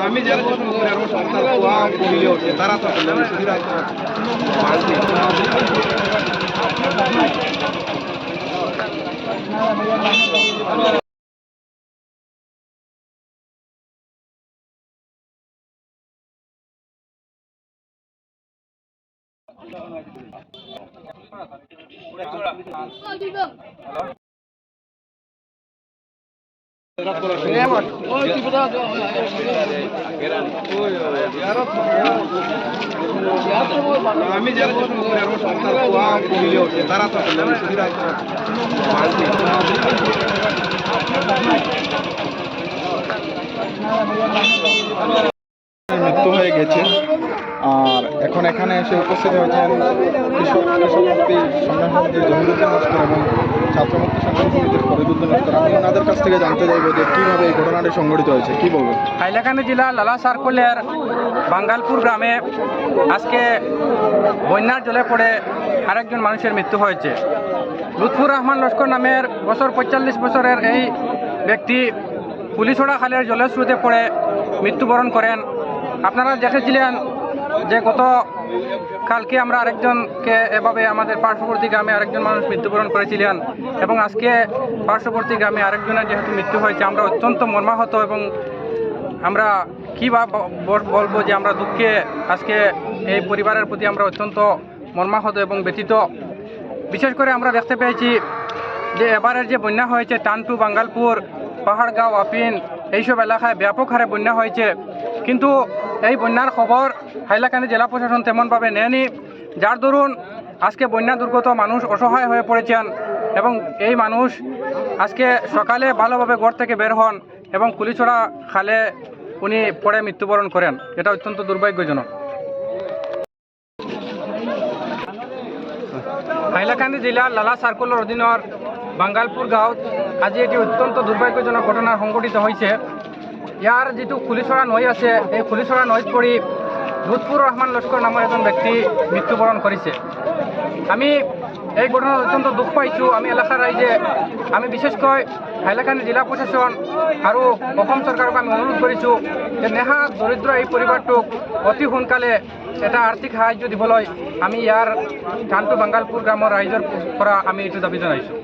আমি যারা তারা তো আমি যারা তারা তো মৃত্যু হয়ে গেছে। আর এখন এখানে এসে উপস্থিত হয়েছেন কৃষক কৃষক মুক্তি সংগ্রাম সমিতির জহিরুদ্দিন নস্কর এবং ছাত্রমুক্তি সংগ্রাম সমিতির ফরিদুদ্দিন নস্কর আমি ওনাদের কাছ থেকে জানতে চাইব যে কীভাবে এই ঘটনাটি সংঘটিত হয়েছে, কী বলবেন? হাইলাকান্দি জেলা লালা সার্কলের বাঙ্গালপুর গ্রামে আজকে বন্যার জলে পড়ে আরেকজন মানুষের মৃত্যু হয়েছে। লুৎফুর রহমান লস্কর নামের বছর পঁয়তাল্লিশ বছরের এই ব্যক্তি পুলিশোড়া খালের জলের স্রোতে পড়ে মৃত্যুবরণ করেন। আপনারা দেখেছিলেন যে গত কালকে আমরা আরেকজনকে এভাবে আমাদের পার্শ্ববর্তী গ্রামে আরেকজন মানুষ মৃত্যুবরণ করেছিলেন এবং আজকে পার্শ্ববর্তী গ্রামে আরেকজনের যেহেতু মৃত্যু হয়েছে, আমরা অত্যন্ত মর্মাহত এবং আমরা কী বা বলব যে আমরা দুঃখে আজকে এই পরিবারের প্রতি আমরা অত্যন্ত মর্মাহত এবং ব্যতীত বিশেষ করে আমরা দেখতে পেয়েছি যে এবারের যে বন্যা হয়েছে, টানটু, বাঙ্গালপুর, পাহাড়গাঁও, আপিন, এইসব এলাকায় ব্যাপক হারে বন্যা হয়েছে। কিন্তু এই বন্যার খবর হাইলাকান্দি জেলা প্রশাসন তেমনভাবে নেয়নি। যার দরুন আজকে বন্যা দুর্গত মানুষ অসহায় হয়ে পড়েছেন এবং এই মানুষ আজকে সকালে ভালোভাবে ঘর থেকে বের হন এবং কুলিছড়া খালে উনি পড়ে মৃত্যুবরণ করেন। এটা অত্যন্ত দুর্ভাগ্যজনক। হাইলাকান্দি জেলার লালা সার্কুলার অধীনৰ বাঙ্গালপুর গাঁৱত আজি এটি অত্যন্ত দুৰ্ভাগ্যজনক ঘটনা সংঘটিত হৈছে ইয়াৰ যিটো খুলিচৰা নৈ আছে এই খুলিচৰা নৈত পৰি লুৎফুৰ ৰহমান লস্কৰ নামৰ এজন ব্যক্তি মৃত্যুবৰণ কৰিছে। আমি এই ঘটনাত অত্যন্ত দুখ পাইছোঁ। আমি এলেকাৰ ৰাইজে, আমি বিশেষকৈ হাইলাকান্দি জিলা প্ৰশাসন আৰু অসম চৰকাৰক আমি অনুৰোধ কৰিছোঁ যে নেহা দৰিদ্ৰ এই পৰিবাৰটোক অতি সোনকালে এটা আৰ্থিক সাহায্য দিবলৈ আমি ইয়াৰ ধানটো বাংগালপুৰ গ্ৰামৰ ৰাইজৰ পৰা আমি এইটো দাবি জনাইছোঁ।